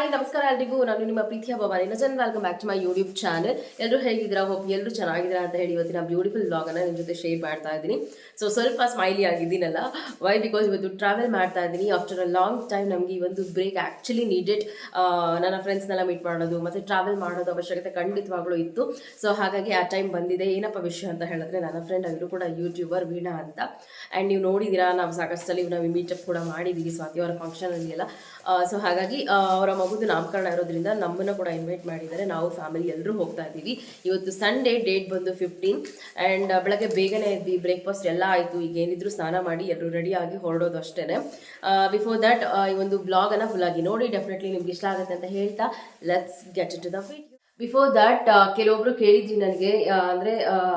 Hi, ನಮಸ್ಕಾರ ಎಲ್ರಿಗೂ. ನಾನು ನಿಮ್ಮ ಪ್ರೀತಿಯ Bhavani ನಜನ್. Welcome back to my YouTube channel ಎಲ್ಲರೂ ಹೇಗಿದ್ದೀರಾ? ಹೋಪ್ ಎಲ್ಲರೂ ಚೆನ್ನಾಗಿದ್ದೀರಾ ಅಂತ ಹೇಳಿ ಇವತ್ತಿನ ಬ್ಯೂಟಿಫುಲ್ ಬ್ಲಾಗನ್ನು ನಿಮ್ಮ ಜೊತೆ ಶೇರ್ ಮಾಡ್ತಾ ಇದ್ದೀನಿ. ಸೊ ಸ್ವಲ್ಪ ಸ್ಮೈಲಿ ಆಗಿದ್ದೀನಲ್ಲ? ವೈ ಬಿಕಾಸ್ ಇವತ್ತು ಟ್ರಾವೆಲ್ ಮಾಡ್ತಾ ಇದ್ದೀನಿ. ಆಫ್ಟರ್ ಅ ಲಾಂಗ್ ಟೈಮ್ ನಮಗೆ ಈ ಒಂದು ಬ್ರೇಕ್ ಆ್ಯಕ್ಚುಲಿ ನೀಡೆಡ್ ನನ್ನ ಫ್ರೆಂಡ್ಸ್ನೆಲ್ಲ ಮೀಟ್ ಮಾಡೋದು, ಮತ್ತು ಟ್ರಾವೆಲ್ ಮಾಡೋದು ಅವಶ್ಯಕತೆ ಖಂಡಿತವಾಗ್ಲೂ ಇತ್ತು. ಸೊ ಹಾಗಾಗಿ ಆ ಟೈಮ್ ಬಂದಿದೆ. ಏನಪ್ಪ ವಿಷಯ ಅಂತ ಹೇಳಿದ್ರೆ, ನನ್ನ ಫ್ರೆಂಡ್ ಆಗಿರು ಕೂಡ ಯೂಟ್ಯೂಬರ್ ವೀಣಾ ಅಂತ. ಆ್ಯಂಡ್ ನೀವು ನೋಡಿದ್ದೀರಾ, ನಾವು ಸಾಕಷ್ಟು ಸಲ ನಾವು ಮೀಟಪ್ ಕೂಡ ಮಾಡಿದ್ದೀವಿ ಸ್ವಾತಿ ಅವರ ಫಂಕ್ಷನಲ್ಲಿ ಎಲ್ಲ. ಸೊ ಹಾಗಾಗಿ ಅವರ ಮಗುದು ನಾಮಕರಣ ಇರೋದ್ರಿಂದ ನಮ್ಮನ್ನು ಕೂಡ ಇನ್ವೈಟ್ ಮಾಡಿದ್ದಾರೆ. ನಾವು ಫ್ಯಾಮಿಲಿ ಎಲ್ಲರೂ ಹೋಗ್ತಾ ಇದ್ದೀವಿ. ಇವತ್ತು ಸಂಡೇ ಡೇಟ್ ಬಂದು ಫಿಫ್ಟೀನ್ ಆ್ಯಂಡ್ ಬೆಳಗ್ಗೆ ಬೇಗನೆ ಇದ್ವಿ ಬ್ರೇಕ್ಫಾಸ್ಟ್ ಎಲ್ಲ ಆಯಿತು. ಈಗ ಏನಿದ್ರು ಸ್ನಾನ ಮಾಡಿ ಎಲ್ಲರೂ ರೆಡಿಯಾಗಿ ಹೊರಡೋದು ಅಷ್ಟೇ ಬಿಫೋರ್ ದ್ಯಾಟ್ ಈ ಒಂದು ಬ್ಲಾಗನ್ನು ಫುಲ್ಲಾಗಿ ನೋಡಿ. ಡೆಫಿನೆಟ್ಲಿ ನಿಮ್ಗೆ ಇಷ್ಟ ಆಗುತ್ತೆ ಅಂತ ಹೇಳ್ತಾ let's get to the video before that ಕೆಲವೊಬ್ರು ಕೇಳಿದ್ವಿ ನನಗೆ ಅಂದರೆ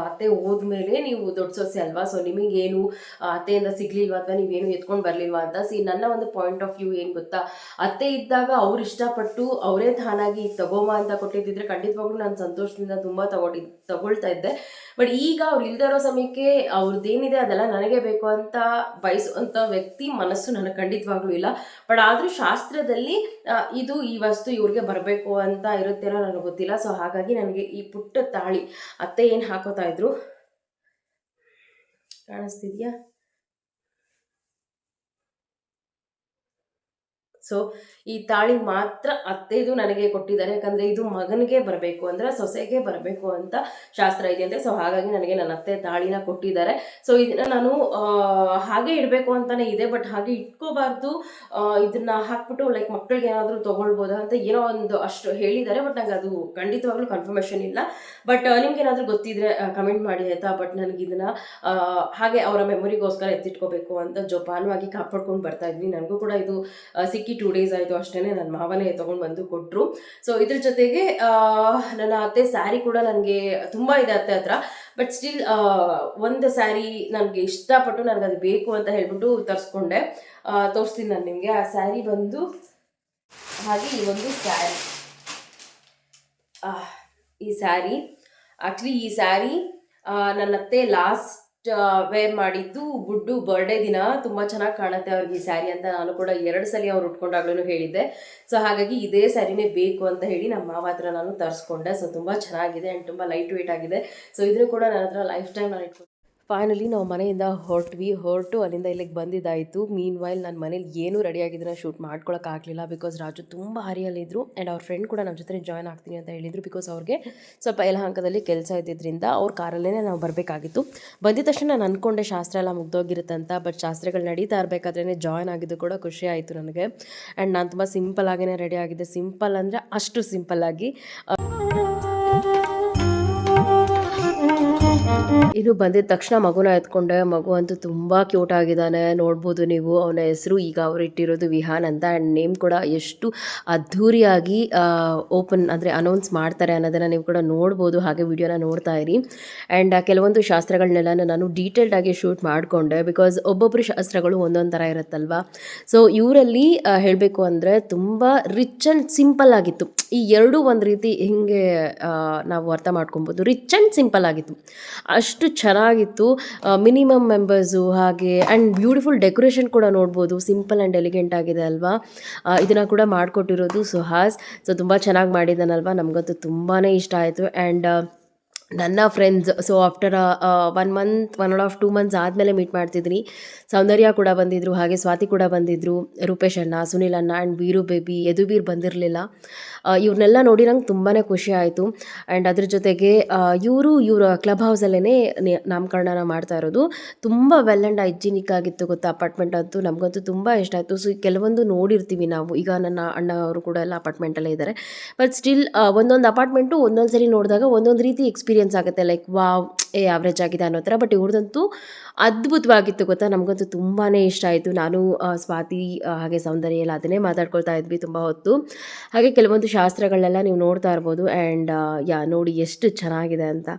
ಅತ್ತೆ ಹೋದ್ಮೇಲೆ ನೀವು ದೊಡ್ಡ ಸೊಸೆ ಅಲ್ವಾ? ಸೊ ಏನು ಅತ್ತೆಯಿಂದ ಸಿಗ್ಲಿಲ್ವಾ ಅಥವಾ ನೀವೇನು ಎತ್ಕೊಂಡು ಬರಲಿಲ್ವಾ ಅಂತ? ಸಿ ನನ್ನ ಒಂದು ಪಾಯಿಂಟ್ ಆಫ್ ವ್ಯೂ ಏನು ಗೊತ್ತಾ? ಅತ್ತೆ ಇದ್ದಾಗ ಅವ್ರು ಇಷ್ಟಪಟ್ಟು ಅವರೇ ತಾನಾಗಿ ತಗೋಮ ಅಂತ ಕೊಟ್ಟಿದ್ದಿದ್ರೆ ಖಂಡಿತವಾಗ್ಲೂ ನಾನು ಸಂತೋಷದಿಂದ ತುಂಬ ತಗೊಂಡಿ, ತಗೊಳ್ತಾ ಇದ್ದೆ. ಬಟ್ ಈಗ ಅವ್ರು ಇಲ್ದೇ ಇರೋ ಸಮಯಕ್ಕೆ ಅವ್ರದ್ದೇನಿದೆ ಅದೆಲ್ಲ ನನಗೆ ಬೇಕು ಅಂತ ಬಯಸುವಂಥ ವ್ಯಕ್ತಿ ಮನಸ್ಸು ನನಗೆ ಖಂಡಿತವಾಗ್ಲೂ ಇಲ್ಲ. ಬಟ್ ಆದರೂ ಶಾಸ್ತ್ರದಲ್ಲಿ ಇದು ಈ ವಸ್ತು ಇವ್ರಿಗೆ ಬರಬೇಕು ಅಂತ ಇರುತ್ತೇನೋ ನನಗೆ ಗೊತ್ತಿಲ್ಲ. ಸೊ ಹಾಗಾಗಿ ನನಗೆ ಈ ಪುಟ್ಟ ತಾಳಿ ಅತ್ತೆ ಏನು ಹಾಕೋತಾ ಇದ್ರು? ಕಾಣಿಸ್ತಿದ್ಯಾ? ಸೊ ಈ ತಾಳಿ ಮಾತ್ರ ಅತ್ತೆದು ನನಗೆ ಕೊಟ್ಟಿದ್ದಾರೆ. ಯಾಕಂದರೆ ಇದು ಮಗನಿಗೆ ಬರಬೇಕು ಅಂದರೆ ಸೊಸೆಗೆ ಬರಬೇಕು ಅಂತ ಶಾಸ್ತ್ರ ಇದೆ ಇದೆಯಂತೆ ಸೊ ಹಾಗಾಗಿ ನನಗೆ ನನ್ನ ಅತ್ತೆ ತಾಳಿನ ಕೊಟ್ಟಿದ್ದಾರೆ. ಸೊ ಇದನ್ನ ನಾನು ಹಾಗೆ ಇಡಬೇಕು ಅಂತಲೇ ಇದೆ. ಬಟ್ ಹಾಗೆ ಇಟ್ಕೋಬಾರ್ದು. ಇದನ್ನು ಹಾಕ್ಬಿಟ್ಟು ಲೈಕ್ ಮಕ್ಕಳಿಗೆ ಏನಾದರೂ ತೊಗೊಳ್ಬೋದಾ ಅಂತ ಏನೋ ಒಂದು ಅಷ್ಟು ಹೇಳಿದ್ದಾರೆ. ಬಟ್ ನಂಗೆ ಅದು ಖಂಡಿತವಾಗ್ಲೂ ಕನ್ಫರ್ಮೇಷನ್ ಇಲ್ಲ. ಬಟ್ ನಿಮ್ಗೆ ಏನಾದರೂ ಗೊತ್ತಿದ್ರೆ ಕಮೆಂಟ್ ಮಾಡಿ ಆಯಿತಾ? ಬಟ್ ನನಗೆ ಇದನ್ನ ಹಾಗೆ ಅವರ ಮೆಮೊರಿಗೋಸ್ಕರ ಎತ್ತಿಟ್ಕೋಬೇಕು ಅಂತ ಜೋಪಾನವಾಗಿ ಕಾಪಾಡ್ಕೊಂಡು ಬರ್ತಾ ಇದ್ವಿ. ನನಗೂ ಕೂಡ ಇದು ಆ, ಟೂ ಡೇಸ್ ಆಯಿತು ಅಷ್ಟೇ ನನ್ನ ಮಾವನೇ ತೊಗೊಂಡು ಬಂದು ಕೊಟ್ಟರು ಸೊ ಇದ್ರ ಜೊತೆಗೆ ನನ್ನ ಅತ್ತೆ ಸ್ಯಾರಿ ಕೂಡ ನನಗೆ ತುಂಬ ಇದೆ ಅತ್ತೆ ಹತ್ರ. ಬಟ್ ಸ್ಟಿಲ್ ಒಂದು ಸ್ಯಾರಿ ನನಗೆ ಇಷ್ಟಪಟ್ಟು ನನಗೆ ಅದು ಬೇಕು ಅಂತ ಹೇಳ್ಬಿಟ್ಟು ತರಿಸ್ಕೊಂಡೆ. ತೋರಿಸ್ತೀನಿ ನಾನು ನಿಮಗೆ. ಆ ಸ್ಯಾರಿ ಬಂದು, ಹಾಗೆ ಈ ಒಂದು ಸ್ಯಾರಿ ಈ ಸ್ಯಾರಿ ಆ್ಯಕ್ಚುಲಿ ಈ ಸ್ಯಾರಿ ನನ್ನ ಅತ್ತೆ ಲಾಸ್ಟ್ ವೇರ್ ಮಾಡಿದ್ದು ಗುಡ್ಡು ಬರ್ಡೇ ದಿನ ತುಂಬ ಚೆನ್ನಾಗಿ ಕಾಣುತ್ತೆ ಅವ್ರಿಗೆ ಈ ಸ್ಯಾರಿ ಅಂತ ನಾನು ಕೂಡ ಎರಡು ಸಲ ಅವ್ರು ಉಟ್ಕೊಂಡಾಗ್ಲೂ ಹೇಳಿದ್ದೆ. ಸೊ ಹಾಗಾಗಿ ಇದೇ ಸ್ಯಾರಿನೇ ಬೇಕು ಅಂತ ಹೇಳಿ ನಮ್ಮ ಮಾವ ಹತ್ರ ನಾನು ತರಿಸ್ಕೊಂಡೆ. ಸೊ ತುಂಬ ಚೆನ್ನಾಗಿದೆ ಆ್ಯಂಡ್ ತುಂಬ ಲೈಟ್ ವೆಯ್ಟ್ ಆಗಿದೆ. ಸೊ ಇದನ್ನು ಕೂಡ ನನ್ನ ಹತ್ರ ಲೈಫ್ ಟೈಮ್ ನಾನು ಇಟ್ಕೊಂಡು ಫೈನಲಿ ನಾವು ಮನೆಯಿಂದ ಹೊರಟ್ವಿ. ಹೊರಟು ಅಲ್ಲಿಂದ ಇಲ್ಲಿಗೆ ಬಂದಿದ್ದಾಯಿತು. ಮೀನ್ ವೈಲ್ ನನ್ನ ಮನೇಲಿ ಏನೂ ರೆಡಿಯಾಗಿದ್ದನ್ನ ಶೂಟ್ ಮಾಡ್ಕೊಳಕ್ಕಾಗಲಿಲ್ಲ ಬಿಕಾಸ್ ರಾಜು ತುಂಬ ಹರಿಯಲ್ಲಿದ್ದರು ಆ್ಯಂಡ್ ಅವ್ರ ಫ್ರೆಂಡ್ ಕೂಡ ನಮ್ಮ ಜೊತೆ ಜಾಯ್ನ್ ಆಗ್ತೀನಿ ಅಂತ ಹೇಳಿದರು ಬಿಕಾಸ್ ಅವ್ರಿಗೆ ಸ್ವಲ್ಪ ಯಲಹಂಕದಲ್ಲಿ ಕೆಲಸ ಇದ್ದಿದ್ದರಿಂದ ಅವ್ರ ಕಾರಲ್ಲೇ ನಾವು ಬರಬೇಕಾಗಿತ್ತು. ಬಂದಿದ ತಕ್ಷಣ ನಾನು ಅಂದ್ಕೊಂಡೆ ಶಾಸ್ತ್ರ ಎಲ್ಲ ಮುಗ್ದೋಗಿರುತ್ತಂತ ಬಟ್ ಶಾಸ್ತ್ರಗಳು ನಡೀತಾ ಇರಬೇಕಾದ್ರೇ ಜಾಯ್ನ್ ಆಗಿದ್ದು ಕೂಡ ಖುಷಿ ಆಯಿತು ನನಗೆ. ಆ್ಯಂಡ್ ನಾನು ತುಂಬ ಸಿಂಪಲ್ ಆಗಿಯೇ ರೆಡಿ ಆಗಿದ್ದೆ. ಸಿಂಪಲ್ ಅಂದರೆ ಅಷ್ಟು ಸಿಂಪಲ್ ಇನ್ನು ಬಂದಿದ ತಕ್ಷಣ ಮಗುನ ಎತ್ಕೊಂಡೆ. ಮಗು ಅಂತೂ ತುಂಬ ಕ್ಯೂಟ್ ಆಗಿದ್ದಾನೆ. ನೋಡ್ಬೋದು ನೀವು. ಅವನ ಹೆಸರು ಈಗ ಅವ್ರು ಇಟ್ಟಿರೋದು ವಿಹಾನ್ ಅಂತ. ಆ್ಯಂಡ್ ನೇಮ್ ಕೂಡ ಎಷ್ಟು ಅದ್ಧೂರಿಯಾಗಿ ಓಪನ್ ಅಂದರೆ ಅನೌನ್ಸ್ ಮಾಡ್ತಾರೆ ಅನ್ನೋದನ್ನು ನೀವು ಕೂಡ ನೋಡ್ಬೋದು. ಹಾಗೆ ವಿಡಿಯೋನ ನೋಡ್ತಾ ಇರಿ. ಆ್ಯಂಡ್ ಕೆಲವೊಂದು ಶಾಸ್ತ್ರಗಳನ್ನೆಲ್ಲ ನಾನು ಡೀಟೇಲ್ಡ್ ಆಗಿ ಶೂಟ್ ಮಾಡಿಕೊಂಡೆ. ಬಿಕಾಸ್ ಒಬ್ಬೊಬ್ಬರು ಶಾಸ್ತ್ರಗಳು ಒಂದೊಂದು ಥರ ಇರುತ್ತಲ್ವಾ? ಸೊ ಇವರಲ್ಲಿ ಹೇಳಬೇಕು ಅಂದರೆ ತುಂಬ ರಿಚ್ ಆ್ಯಂಡ್ ಸಿಂಪಲ್ ಆಗಿತ್ತು. ಈ ಎರಡೂ ಒಂದು ರೀತಿ ಹಿಂಗೆ ನಾವು ಅರ್ಥ ಮಾಡ್ಕೊಬೋದು. ರಿಚ್ ಆ್ಯಂಡ್ ಸಿಂಪಲ್ ಆಗಿತ್ತು. ಅಷ್ಟು ಚೆನ್ನಾಗಿತ್ತು. ಮಿನಿಮಮ್ ಮೆಂಬರ್ಸು ಹಾಗೆ ಆ್ಯಂಡ್ ಬ್ಯೂಟಿಫುಲ್ ಡೆಕೋರೇಷನ್ ಕೂಡ ನೋಡ್ಬೋದು. ಸಿಂಪಲ್ ಆ್ಯಂಡ್ ಎಲಿಗೆಂಟ್ ಆಗಿದೆ ಅಲ್ವಾ? ಇದನ್ನು ಕೂಡ ಮಾಡಿಕೊಟ್ಟಿರೋದು ಸುಹಾಸ್. ಸೊ ತುಂಬ ಚೆನ್ನಾಗಿ ಮಾಡಿದ್ದಾನಲ್ವಾ? ನಮಗಂತೂ ತುಂಬಾ ಇಷ್ಟ ಆಯಿತು. ಆ್ಯಂಡ್ ನನ್ನ friends so after one month one and half two months ಆದಮೇಲೆ ಮೀಟ್ ಮಾಡ್ತಿದ್ದೀನಿ ಸೌಂದರ್ಯ ಕೂಡ ಬಂದಿದ್ದರು ಹಾಗೆ ಸ್ವಾತಿ ಕೂಡ ಬಂದಿದ್ದರು ರೂಪೇಶ್ ಅಣ್ಣ, ಸುನಿಲ್ ಅಣ್ಣ ಆ್ಯಂಡ್ ವೀರು ಬೇಬಿ ಯದುವೀರ್ ಬಂದಿರಲಿಲ್ಲ. ಇವ್ರನ್ನೆಲ್ಲ ನೋಡಿ ನಂಗೆ ತುಂಬಾ ಖುಷಿ ಆಯಿತು. ಆ್ಯಂಡ್ ಅದ್ರ ಜೊತೆಗೆ ಇವರು, ಇವರ ಕ್ಲಬ್ ಹೌಸಲ್ಲೇ ನಾಮಕರಣನ ಮಾಡ್ತಾ ಇರೋದು. ತುಂಬ ವೆಲ್ ಆ್ಯಂಡ್ ಹೈಜಿನಿಕ್ ಆಗಿತ್ತು ಗೊತ್ತಾ ಅಪಾರ್ಟ್ಮೆಂಟ್ ಅಂತೂ. ನಮಗಂತೂ ತುಂಬ ಇಷ್ಟ ಆಯಿತು. ಸೊ ಕೆಲವೊಂದು ನೋಡಿರ್ತೀವಿ ನಾವು. ಈಗ ನನ್ನ ಅಣ್ಣ ಅವರು ಕೂಡ ಎಲ್ಲ ಅಪಾರ್ಟ್ಮೆಂಟಲ್ಲೇ ಇದ್ದಾರೆ ಬಟ್ ಸ್ಟಿಲ್ ಒಂದೊಂದು ಅಪಾರ್ಟ್ಮೆಂಟು ಒಂದೊಂದು ಸರಿ ನೋಡಿದಾಗ ಒಂದೊಂದು ರೀತಿ ಎಕ್ಸ್ಪೀರಿಯನ್ಸ್ ಎಕ್ಸ್ಪೀರಿಯನ್ಸ್ ಆಗುತ್ತೆ ಲೈಕ್ ವಾವ್, ಏ ಆವ್ರೇಜ್ ಆಗಿದೆ ಅನ್ನೋ ಥರ. ಬಟ್ ಇವ್ರದಂತೂ ಅದ್ಭುತವಾಗಿತ್ತು ಗೊತ್ತಾ? ನಮಗಂತೂ ತುಂಬಾ ಇಷ್ಟ ಆಯಿತು. ನಾನು ಸ್ವಾತಿ ಹಾಗೆ ಸೌಂದರ್ಯ ಎಲ್ಲ ಅದನ್ನೇ ಮಾತಾಡ್ಕೊಳ್ತಾ ಇದ್ವಿ ತುಂಬ ಹೊತ್ತು. ಹಾಗೆ ಕೆಲವೊಂದು ಶಾಸ್ತ್ರಗಳನ್ನೆಲ್ಲ ನೀವು ನೋಡ್ತಾ ಇರ್ಬೋದು. ಆ್ಯಂಡ್ ಯಾ, ನೋಡಿ ಎಷ್ಟು ಚೆನ್ನಾಗಿದೆ ಅಂತ.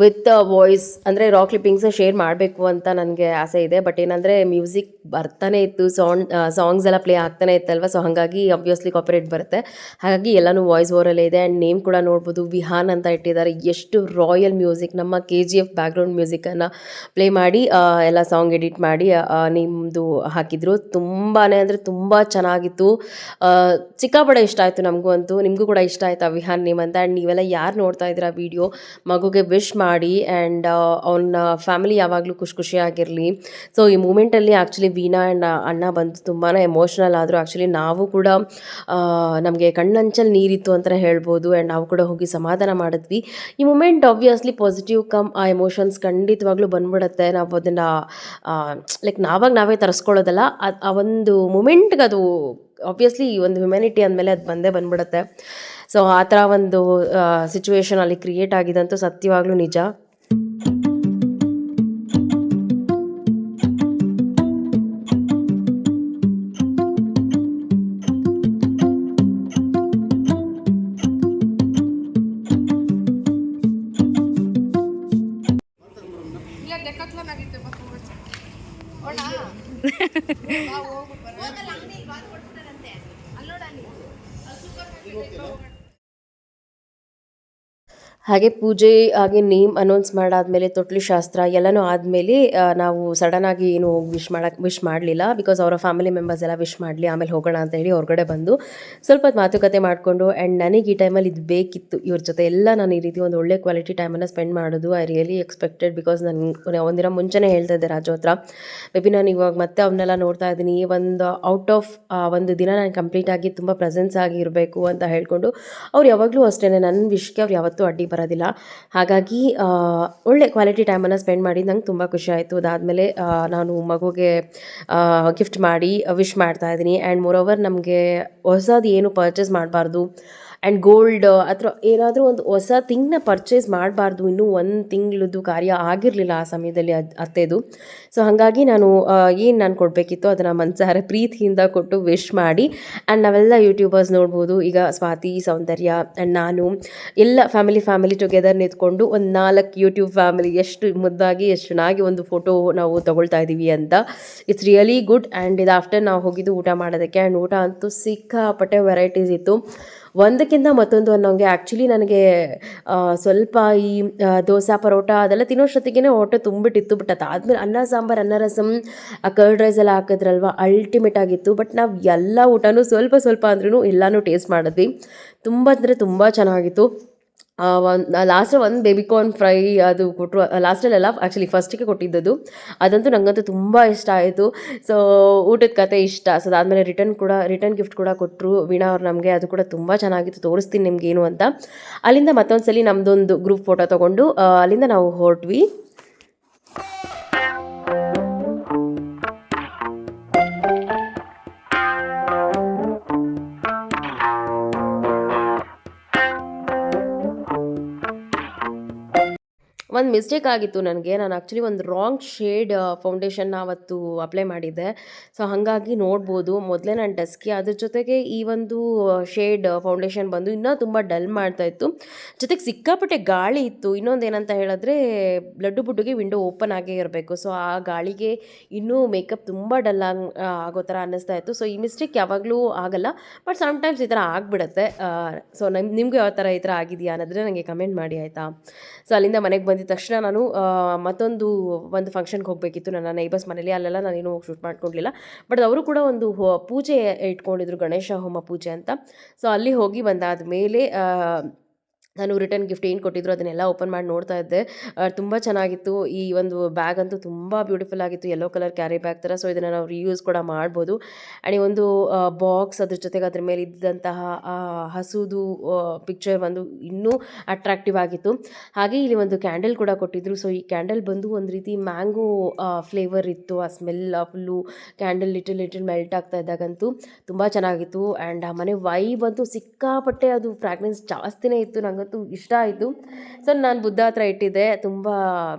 ವಿತ್ ವಾಯ್ಸ್ ಅಂದರೆ ರಾ ಕ್ಲಿಪ್ಪಿಂಗ್ಸ್ ಶೇರ್ ಮಾಡಬೇಕು ಅಂತ ನನಗೆ ಆಸೆ ಇದೆ. ಬಟ್ ಏನಂದರೆ ಮ್ಯೂಸಿಕ್ ಬರ್ತಾನೆ ಇತ್ತು ಸಾಂಗ್ ಸಾಂಗ್ಸ್ ಎಲ್ಲ ಪ್ಲೇ ಆಗ್ತಾನೆ ಇತ್ತಲ್ವ? ಸೊ ಹಾಗಾಗಿ ಅಬ್ವಿಯಸ್ಲಿ ಕಾಪರೇಟ್ ಬರುತ್ತೆ. ಹಾಗಾಗಿ ಎಲ್ಲನೂ ವಾಯ್ಸ್ ಓವರಲ್ಲೇ ಇದೆ. ಆ್ಯಂಡ್ ನೇಮ್ ಕೂಡ ನೋಡ್ಬೋದು. ವಿಹಾನ್ ಅಂತ ಇಟ್ಟಿದ್ದಾರೆ. ಎಷ್ಟು ರಾಯಲ್ ಮ್ಯೂಸಿಕ್ ನಮ್ಮ ಕೆ ಜಿ ಎಫ್ ಬ್ಯಾಕ್ಗ್ರೌಂಡ್ ಮ್ಯೂಸಿಕನ್ನು ಪ್ಲೇ ಮಾಡಿ ಎಲ್ಲ ಸಾಂಗ್ ಎಡಿಟ್ ಮಾಡಿ ನಿಮ್ಮದು ಹಾಕಿದ್ರು. ತುಂಬಾ ಅಂದರೆ ತುಂಬ ಚೆನ್ನಾಗಿತ್ತು. ಆ, ಇಷ್ಟ ಆಯಿತು ನಮಗೂ ಅಂತೂ. ನಿಮಗೂ ಕೂಡ ಇಷ್ಟ ಆಯ್ತಾ ವಿಹಾನ್ ನೇಮ್ ಅಂತ? ಆ್ಯಂಡ್ ನೀವೆಲ್ಲ ಯಾರು ನೋಡ್ತಾ ಇದ್ದೀರಾ ವಿಡಿಯೋ ಮಗುಗೆ ವಿಶ್ ಮಾಡಿ. ಆ್ಯಂಡ್ ಅವನ ಫ್ಯಾಮಿಲಿ ಯಾವಾಗಲೂ ಖುಷಿ ಖುಷಿಯಾಗಿರಲಿ. ಸೊ ಈ ಮೂಮೆಂಟಲ್ಲಿ ಆ್ಯಕ್ಚುಲಿ ವೀಣಾ ಆ್ಯಂಡ್ ಅಣ್ಣ ಬಂದು ತುಂಬಾ ಎಮೋಷ್ನಲ್ ಆದರು. ಆ್ಯಕ್ಚುಲಿ ನಾವು ಕೂಡ ನಮಗೆ ಕಣ್ಣಂಚಲ್ಲಿ ನೀರಿತ್ತು ಅಂತ ಹೇಳ್ಬೋದು ಆ್ಯಂಡ್ ನಾವು ಕೂಡ ಹೋಗಿ ಸಮಾಧಾನ ಮಾಡಿದ್ವಿ. ಈ ಮೂಮೆಂಟ್ ಆಬ್ವಿಯಸ್ಲಿ ಪಾಸಿಟಿವ್ ಕಮ್ ಆ ಎಮೋಷನ್ಸ್ ಖಂಡಿತವಾಗ್ಲೂ ಬಂದ್ಬಿಡುತ್ತೆ. ನಾವು ಅದನ್ನು ಲೈಕ್ ನಾವಾಗ ನಾವೇ ತರಿಸ್ಕೊಳ್ಳೋದಲ್ಲ ಆ ಒಂದು ಮೂಮೆಂಟ್ಗೆ ಅದು ಆಬ್ವಿಯಸ್ಲಿ ಈ ಒಂದು ಹ್ಯುಮ್ಯಾನಿಟಿ ಅಂದಮೇಲೆ ಅದು ಬಂದೇ ಬಂದ್ಬಿಡುತ್ತೆ. ಸೊ ಆ ಥರ ಒಂದು ಸಿಚುವೇಶನ್ ಅಲ್ಲಿ ಕ್ರಿಯೇಟ್ ಆಗಿದಂತೂ ಸತ್ಯವಾಗ್ಲೂ ನಿಜ. ಮತ್ತೆ ಹಾಗೆ ಪೂಜೆ, ಹಾಗೆ ನೇಮ್ ಅನೌನ್ಸ್ ಮಾಡಾದ್ಮೇಲೆ ತೊಟ್ಲು ಶಾಸ್ತ್ರ ಎಲ್ಲನೂ ಆದಮೇಲೆ ನಾವು ಸಡನ್ ಆಗಿ ಏನು ವಿಶ್ ಮಾಡಕ್ಕೆ ವಿಶ್ ಮಾಡಲಿಲ್ಲ. ಬಿಕಾಸ್ ಅವರ ಫ್ಯಾಮಿಲಿ ಮೆಂಬರ್ಸ್ ಎಲ್ಲ ವಿಶ್ ಮಾಡಲಿ, ಆಮೇಲೆ ಹೋಗೋಣ ಅಂತ ಹೇಳಿ ಹೊರಗಡೆ ಬಂದು ಸ್ವಲ್ಪ ಮಾತುಕತೆ ಮಾಡಿಕೊಂಡು ಆ್ಯಂಡ್ ನನಗೆ ಈ ಟೈಮಲ್ಲಿ ಇದು ಬೇಕಿತ್ತು. ಇವ್ರ ಜೊತೆ ಎಲ್ಲ ನಾನು ಈ ರೀತಿ ಒಂದು ಒಳ್ಳೆ ಕ್ವಾಲಿಟಿ ಟೈಮನ್ನು ಸ್ಪೆಂಡ್ ಮಾಡೋದು ಐ ರಿಯಲಿ ಎಕ್ಸ್ಪೆಕ್ಟೆಡ್ ಬಿಕಾಸ್ ನಾನು ಒಂದಿನ ಮುಂಚೆನೇ ಹೇಳ್ತಾ ಇದ್ದೆ ರಾಜು ಹತ್ರ. ಮೇಬಿ ನಾನು ಇವಾಗ ಮತ್ತೆ ಅವನ್ನೆಲ್ಲ ನೋಡ್ತಾ ಇದ್ದೀನಿ. ಒಂದು ಔಟ್ ಆಫ್ ಒಂದು ದಿನ ನಾನು ಕಂಪ್ಲೀಟ್ ಆಗಿ ತುಂಬ ಪ್ರೆಸೆನ್ಸ್ ಆಗಿ ಇರಬೇಕು ಅಂತ ಹೇಳ್ಕೊಂಡು, ಅವ್ರು ಯಾವಾಗಲೂ ಅಷ್ಟೇ ನನ್ನ ವಿಷಯಕ್ಕೆ ಅವ್ರು ಯಾವತ್ತೂ ಅಡ್ಡಿ ಬರೋದಿಲ್ಲ. ಹಾಗಾಗಿ ಒಳ್ಳೆ ಕ್ವಾಲಿಟಿ ಟೈಮನ್ನು ಸ್ಪೆಂಡ್ ಮಾಡಿ ನಂಗೆ ತುಂಬ ಖುಷಿ ಆಯಿತು. ಅದಾದಮೇಲೆ ನಾನು ಮಗುಗೆ ಗಿಫ್ಟ್ ಮಾಡಿ ವಿಶ್ ಮಾಡ್ತಾ ಇದ್ದೀನಿ. ಆ್ಯಂಡ್ ಓವರ್ ನಮಗೆ ಹೊಸದು ಏನು ಪರ್ಚೇಸ್ ಮಾಡಬಾರ್ದು. ಆ್ಯಂಡ್ ಗೋಲ್ಡ್ ಅಥವಾ ಏನಾದರೂ ಒಂದು ಹೊಸ ಥಿಂಗ್ನ ಪರ್ಚೇಸ್ ಮಾಡಬಾರ್ದು. ಇನ್ನೂ ಒಂದು ತಿಂಗಳದ್ದು ಕಾರ್ಯ ಆಗಿರಲಿಲ್ಲ ಆ ಸಮಯದಲ್ಲಿ ಅದು, ಅತ್ತೆದು. ಸೊ ಹಾಗಾಗಿ ನಾನು ಏನು ನಾನು ಕೊಡಬೇಕಿತ್ತು ಅದನ್ನು ಮನಸಾರೆ ಪ್ರೀತಿಯಿಂದ ಕೊಟ್ಟು ವಿಶ್ ಮಾಡಿ. ಆ್ಯಂಡ್ ನಾವೆಲ್ಲ ಯೂಟ್ಯೂಬರ್ಸ್ ನೋಡ್ಬೋದು. ಈಗ ಸ್ವಾತಿ, ಸೌಂದರ್ಯ ಆ್ಯಂಡ್ ನಾನು ಎಲ್ಲ ಫ್ಯಾಮಿಲಿ ಫ್ಯಾಮಿಲಿ ಟುಗೆದರ್ ನಿಂತ್ಕೊಂಡು ಒಂದು ನಾಲ್ಕು ಯೂಟ್ಯೂಬ್ ಫ್ಯಾಮಿಲಿ ಎಷ್ಟು ಮುದ್ದಾಗಿ, ಎಷ್ಟು ಚೆನ್ನಾಗಿ ಒಂದು ಫೋಟೋ ನಾವು ತಗೊಳ್ತಾ ಇದ್ದೀವಿ ಅಂತ. ಇಟ್ಸ್ ರಿಯಲಿ ಗುಡ್ ಆ್ಯಂಡ್ ಇದು ಆಫ್ಟರ್ ನಾವು ಹೋಗಿದ್ದು ಊಟ ಮಾಡೋದಕ್ಕೆ. ಆ್ಯಂಡ್ ಊಟ ಅಂತೂ ಸಿಕ್ಕಾಪಟ್ಟೆ ವೆರೈಟೀಸ್ ಇತ್ತು. ಒಂದಕ್ಕಿಂತ ಮತ್ತೊಂದು ಅನ್ನೋಂಗೆ ಆ್ಯಕ್ಚುಲಿ ನನಗೆ ಸ್ವಲ್ಪ ಈ ದೋಸೆ, ಪರೋಟ ಅದೆಲ್ಲ ತಿನ್ನೋಷ್ಟೊತ್ತಿಗೆ ಹೊಟ್ಟೆ ತುಂಬಿಟ್ಟಿತ್ತು ಬಟ್ ಅದಾದ್ಮೇಲೆ ಅನ್ನ, ಸಾಂಬಾರು, ಅನ್ನ ರಸಮ್ ಆ ಕರ್ಡ್ ರೈಸ್ ಎಲ್ಲ ಹಾಕಿದ್ರಲ್ವ ಅಲ್ಟಿಮೇಟ್ ಆಗಿತ್ತು ಬಟ್ ನಾವು ಎಲ್ಲ ಊಟನೂ ಸ್ವಲ್ಪ ಸ್ವಲ್ಪ ಅಂದ್ರೂ ಎಲ್ಲನೂ ಟೇಸ್ಟ್ ಮಾಡಿದ್ವಿ. ತುಂಬ ಅಂದರೆ ತುಂಬ ಚೆನ್ನಾಗಿತ್ತು. ಒಂದು ಲಾಸ್ಟ್ ಒಂದು ಬೇಬಿಕಾರ್ನ್ ಫ್ರೈ ಅದು ಕೊಟ್ಟರು ಲಾಸ್ಟಲ್ಲೆಲ್ಲ ಆ್ಯಕ್ಚುಲಿ ಫಸ್ಟಿಗೆ ಕೊಟ್ಟಿದ್ದದು ಅದಂತೂ ನನಗಂತೂ ತುಂಬ ಇಷ್ಟ ಆಯಿತು. ಸೊ ಊಟದ ಕತೆ ಇಷ್ಟ. ಸೊ ಅದಾದಮೇಲೆ ರಿಟರ್ನ್ ಕೂಡ ರಿಟರ್ನ್ ಗಿಫ್ಟ್ ಕೂಡ ಕೊಟ್ಟರು ವೀಣಾ ಅವ್ರು ನಮಗೆ. ಅದು ಕೂಡ ತುಂಬ ಚೆನ್ನಾಗಿತ್ತು. ತೋರಿಸ್ತೀನಿ ನಿಮ್ಗೇನು ಅಂತ. ಅಲ್ಲಿಂದ ಮತ್ತೊಂದು ಸಲ ನಮ್ಮದೊಂದು ಗ್ರೂಪ್ ಫೋಟೋ ತೊಗೊಂಡು ಅಲ್ಲಿಂದ ನಾವು ಹೊರಟ್ವಿ. ಒಂದು ಮಿಸ್ಟೇಕ್ ಆಗಿತ್ತು ನನಗೆ. ನಾನು ಆ್ಯಕ್ಚುಲಿ ಒಂದು ರಾಂಗ್ ಶೇಡ್ ಫೌಂಡೇಶನ್ ಅವತ್ತು ಅಪ್ಲೈ ಮಾಡಿದ್ದೆ. ಸೊ ಹಾಗಾಗಿ ನೋಡ್ಬೋದು. ಮೊದಲೇ ನಾನು ಡಸ್ಕಿ ಅದ್ರ ಜೊತೆಗೆ ಈ ಒಂದು ಶೇಡ್ ಫೌಂಡೇಶನ್ ಬಂದು ಇನ್ನೂ ತುಂಬ ಡಲ್ ಮಾಡ್ತಾ ಇತ್ತು. ಜೊತೆಗೆ ಸಿಕ್ಕಾಪಟ್ಟೆ ಗಾಳಿ ಇತ್ತು. ಇನ್ನೊಂದು ಏನಂತ ಹೇಳಿದ್ರೆ, ಲಡ್ಡು ಬುಡ್ಡುಗೆ ವಿಂಡೋ ಓಪನ್ ಆಗೇ ಇರಬೇಕು. ಸೊ ಆ ಗಾಳಿಗೆ ಇನ್ನೂ ಮೇಕಪ್ ತುಂಬ ಡಲ್ ಆಗಿ ಆಗೋ ಥರ ಅನ್ನಿಸ್ತಾ ಇತ್ತು. ಸೊ ಈ ಮಿಸ್ಟೇಕ್ ಯಾವಾಗಲೂ ಆಗಲ್ಲ. ಬಟ್ ಸಮ್ಟೈಮ್ಸ್ ಈ ಥರ ಆಗಿಬಿಡುತ್ತೆ. ಸೊ ನಮ್ಮ ನಿಮಗೂ ಯಾವ ಥರ ಈ ಥರ ಆಗಿದೆಯಾ ಅನ್ನೋದ್ರೆ ನನಗೆ ಕಮೆಂಟ್ ಮಾಡಿ, ಆಯಿತಾ? ಸೊ ಅಲ್ಲಿಂದ ಮನೆಗೆ ಬಂದಿದ ತಕ್ಷಣ ನಾನು ಮತ್ತೊಂದು ಒಂದು ಫಂಕ್ಷನ್ಗೆ ಹೋಗಬೇಕಿತ್ತು. ನನ್ನ ನೈಬರ್ಸ್ ಮನೇಲಿ ಅಲ್ಲೆಲ್ಲ ನಾನೇನು ಶೂಟ್ ಮಾಡ್ಕೊಂಡಿಲ್ಲ. ಬಟ್ ಅವರು ಕೂಡ ಒಂದು ಪೂಜೆ ಇಟ್ಕೊಂಡಿದ್ರು ಗಣೇಶ ಹೋಮ ಪೂಜೆ ಅಂತ. ಸೊ ಅಲ್ಲಿ ಹೋಗಿ ಬಂದಾದ ಮೇಲೆ ನಾನು ರಿಟರ್ನ್ ಗಿಫ್ಟ್ ಏನು ಕೊಟ್ಟಿದ್ರು ಅದನ್ನೆಲ್ಲ ಓಪನ್ ಮಾಡಿ ನೋಡ್ತಾ ಇದ್ದೆ. ತುಂಬ ಚೆನ್ನಾಗಿತ್ತು. ಈ ಒಂದು ಬ್ಯಾಗ್ ಅಂತೂ ತುಂಬ ಬ್ಯೂಟಿಫುಲ್ ಆಗಿತ್ತು. ಯೆಲ್ಲೋ ಕಲರ್ ಕ್ಯಾರಿ ಬ್ಯಾಗ್ ಥರ ಸೊ ಇದನ್ನು ನಾವು ರಿಯೂಸ್ ಕೂಡ ಮಾಡ್ಬೋದು. ಆ್ಯಂಡ್ ಈ ಒಂದು ಬಾಕ್ಸ್ ಅದ್ರ ಜೊತೆಗೆ ಅದ್ರ ಮೇಲೆ ಇದ್ದಂತಹ ಹಸುದು ಪಿಕ್ಚರ್ ಒಂದು ಇನ್ನೂ ಅಟ್ರಾಕ್ಟಿವ್ ಆಗಿತ್ತು. ಹಾಗೆ ಇಲ್ಲಿ ಒಂದು ಕ್ಯಾಂಡಲ್ ಕೂಡ ಕೊಟ್ಟಿದ್ರು. ಸೊ ಈ ಕ್ಯಾಂಡಲ್ ಬಂದು ಒಂದು ರೀತಿ ಮ್ಯಾಂಗೋ ಫ್ಲೇವರ್ ಇತ್ತು. ಆ smell full candle little little melt ಆಗ್ತಾ ಇದ್ದಾಗಂತೂ ತುಂಬ ಚೆನ್ನಾಗಿತ್ತು. ಆ್ಯಂಡ್ ಆ ಮನೆ ವೈಬ್ ಅಂತೂ ಸಿಕ್ಕಾಪಟ್ಟೆ ಅದು ಫ್ರಾಗ್ರೆನ್ಸ್ ಜಾಸ್ತಿನೇ ಇತ್ತು. ನನಗಂತೂ ಇಷ್ಟ ಆಯಿತು. ಸೊ ನಾನು ಬುದ್ಧ ಹತ್ರ ಇಟ್ಟಿದ್ದೆ. ತುಂಬ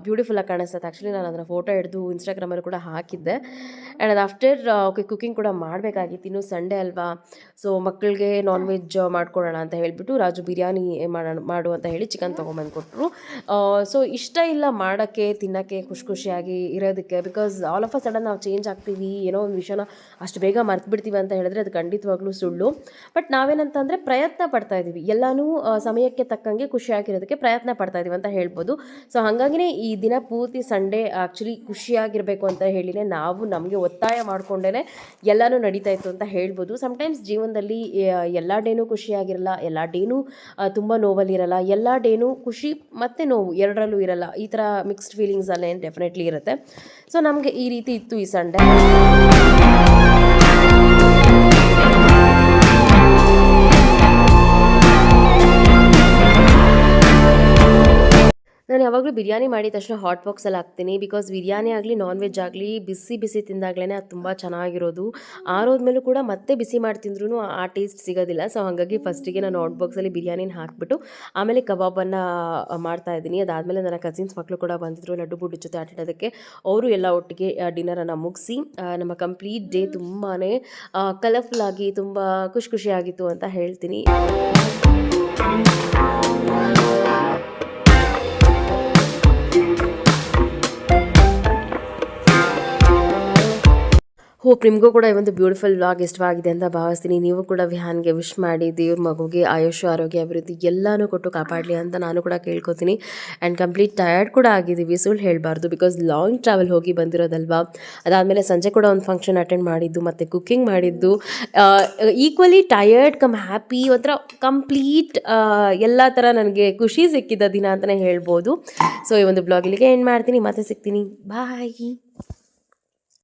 ಬ್ಯೂಟಿಫುಲ್ಲಾಗಿ ಕಾಣಿಸ್ತದೆ ಆ್ಯಕ್ಚುಲಿ ನಾನು ಅದರ ಫೋಟೋ ಹಿಡಿದು ಇನ್ಸ್ಟಾಗ್ರಾಮಲ್ಲಿ ಕೂಡ ಹಾಕಿದ್ದೆ. ಆ್ಯಂಡ್ ಅದು ಆಫ್ಟರ್ ಓಕೆ ಕುಕ್ಕಿಂಗ್ ಕೂಡ ಮಾಡಬೇಕಾಗಿತ್ತು. ಇನ್ನು ಸಂಡೇ ಅಲ್ವಾ? ಸೊ ಮಕ್ಕಳಿಗೆ ನಾನ್ ವೆಜ್ ಮಾಡ್ಕೊಡೋಣ ಅಂತ ಹೇಳಿಬಿಟ್ಟು ರಾಜು ಬಿರಿಯಾನಿ ಮಾಡೋಣ ಮಾಡು ಅಂತ ಹೇಳಿ ಚಿಕನ್ ತೊಗೊಂಬಂದು ಕೊಟ್ಟರು ಸೊ ಇಷ್ಟ ಇಲ್ಲ ಮಾಡೋಕ್ಕೆ, ತಿನ್ನೋಕ್ಕೆ, ಖುಷಿ ಖುಷಿಯಾಗಿ ಇರೋದಕ್ಕೆ. Because all of a sudden ನಾವು ಚೇಂಜ್ ಆಗ್ತೀವಿ. ಏನೋ ಒಂದು ವಿಷಯನ ಅಷ್ಟು ಬೇಗ ಮರ್ತು ಬಿಡ್ತೀವಿ ಅಂತ ಹೇಳಿದ್ರೆ ಅದು ಖಂಡಿತವಾಗ್ಲೂ ಸುಳ್ಳು. ಬಟ್ ನಾವೇನಂತಂದರೆ ಪ್ರಯತ್ನ ಪಡ್ತಾ ಇದ್ದೀವಿ. ಎಲ್ಲನೂ ಸಮಯಕ್ಕೆ ತಕ್ಕಂಗೆ ಖುಷಿಯಾಗಿರೋದಕ್ಕೆ ಪ್ರಯತ್ನ ಪಡ್ತಾ ಇದೀವಿ ಅಂತ ಹೇಳ್ಬೋದು. ಸೊ ಹಾಗಾಗಿನೇ ಈ ದಿನ ಪೂರ್ತಿ ಸಂಡೇ ಆ್ಯಕ್ಚುಲಿ ಖುಷಿಯಾಗಿರಬೇಕು ಅಂತ ಹೇಳಿನೇ ನಾವು ನಮಗೆ ಒತ್ತಾಯ ಮಾಡಿಕೊಂಡೇ ಎಲ್ಲನೂ ನಡೀತಾ ಇತ್ತು ಅಂತ ಹೇಳ್ಬೋದು. ಸಮ್ಟೈಮ್ಸ್ ಜೀವನದಲ್ಲಿ ಎಲ್ಲ ಡೇನೂ ಖುಷಿಯಾಗಿರಲ್ಲ ಎಲ್ಲ ಡೇನೂ ತುಂಬ ನೋವಲ್ಲಿರಲ್ಲ, ಎಲ್ಲ ಡೇನೂ ಖುಷಿ ಮತ್ತು ನೋವು ಎರಡರಲ್ಲೂ ಇರಲ್ಲ. ಈ ಥರ ಮಿಕ್ಸ್ಡ್ ಫೀಲಿಂಗ್ಸ್ ಅಲ್ಲೇ ಡೆಫಿನೆಟ್ಲಿ ಇರುತ್ತೆ. ಸೊ ನಮಗೆ ಈ ರೀತಿ ಇತ್ತು ಈ ಸಂಡೇ ನಾನು ಯಾವಾಗಲೂ ಬಿರಿಯಾನಿ ಮಾಡಿದ ತಕ್ಷಣ ಹಾಟ್ ಬಾಕ್ಸಲ್ಲಿ ಹಾಕ್ತೀನಿ. ಬಿಕಾಸ್ ಬಿರಿಯಾನಿ ಆಗಲಿ ನಾನ್ ವೆಜ್ ಆಗಲಿ, ಬಿಸಿ ಬಿಸಿ ತಿಂದಾಗಲೇ ಅದು ತುಂಬ ಚೆನ್ನಾಗಿರೋದು. ಆರೋದ್ಮೇಲೂ ಕೂಡ ಮತ್ತೆ ಬಿಸಿ ಮಾಡಿ ತಿಂದ್ರೂ ಆ ಟೇಸ್ಟ್ ಸಿಗೋದಿಲ್ಲ. ಸೊ ಹಾಗಾಗಿ ಫಸ್ಟಿಗೆ ನಾನು ಹಾಟ್ ಬಾಕ್ಸಲ್ಲಿ ಬಿರಿಯಾನಿನ ಹಾಕಿಬಿಟ್ಟು, ಆಮೇಲೆ ಕಬಾಬನ್ನು ಮಾಡ್ತಾ ಇದ್ದೀನಿ. ಅದಾದಮೇಲೆ ನನ್ನ ಕಸಿನ್ಸ್ ಮಕ್ಕಳು ಕೂಡ ಬಂದಿದ್ರು, ಲಡ್ಡು ಬುಡ್ಡು ಜೊತೆ ಆಟಾಡೋದಕ್ಕೆ. ಅವರು ಎಲ್ಲ ಒಟ್ಟಿಗೆ ಡಿನ್ನರನ್ನು ಮುಗಿಸಿ ನಮ್ಮ ಕಂಪ್ಲೀಟ್ ಡೇ ತುಂಬಾ ಕಲರ್ಫುಲ್ ಆಗಿ, ತುಂಬ ಖುಷಿ ಖುಷಿಯಾಗಿತ್ತು ಅಂತ ಹೇಳ್ತೀನಿ. ಹೋಪ್ ನಿಮಗೂ ಕೂಡ ಈ ಒಂದು ಬ್ಯೂಟಿಫುಲ್ ವ್ಲಾಗ್ ಇಷ್ಟವಾಗಿದೆ ಅಂತ ಭಾವಿಸ್ತೀನಿ. ನೀವು ಕೂಡ ವಿಹಾನ್ಗೆ ವಿಶ್ ಮಾಡಿ, ದೇವ್ರ ಮಗುಗೆ ಆಯುಷ್ ಆರೋಗ್ಯ, ಅಭಿವೃದ್ಧಿ ಎಲ್ಲನೂ ಕೊಟ್ಟು ಕಾಪಾಡಲಿ ಅಂತ ನಾನು ಕೂಡ ಕೇಳ್ಕೊತೀನಿ. ಆ್ಯಂಡ್ ಕಂಪ್ಲೀಟ್ ಟಯರ್ಡ್ ಕೂಡ ಆಗಿದ್ದೀವಿ, ಸುಳ್ಳು ಹೇಳಬಾರ್ದು ಬಿಕಾಸ್ ಲಾಂಗ್ ಟ್ರಾವೆಲ್ ಹೋಗಿ ಬಂದಿರೋದಲ್ವಾ? ಅದಾದಮೇಲೆ ಸಂಜೆ ಕೂಡ ಒಂದು ಫಂಕ್ಷನ್ ಅಟೆಂಡ್ ಮಾಡಿದ್ದು, ಮತ್ತು ಕುಕ್ಕಿಂಗ್ ಮಾಡಿದ್ದು. ಈಕ್ವಲಿ ಟಯರ್ಡ್ ಕಮ್ ಹ್ಯಾಪಿ ಒಂಥರ ಕಂಪ್ಲೀಟ್ ಎಲ್ಲ ಥರ ನನಗೆ ಖುಷಿ ಸಿಕ್ಕಿದ್ದ ದಿನ ಅಂತಲೇ ಹೇಳ್ಬೋದು. ಸೊ ಈ ಒಂದು ಬ್ಲಾಗ್ ಇಲ್ಲಿಗೆ ಎಂಡ್ ಮಾಡ್ತೀನಿ, ಮತ್ತೆ ಸಿಗ್ತೀನಿ. ಬಾಯ್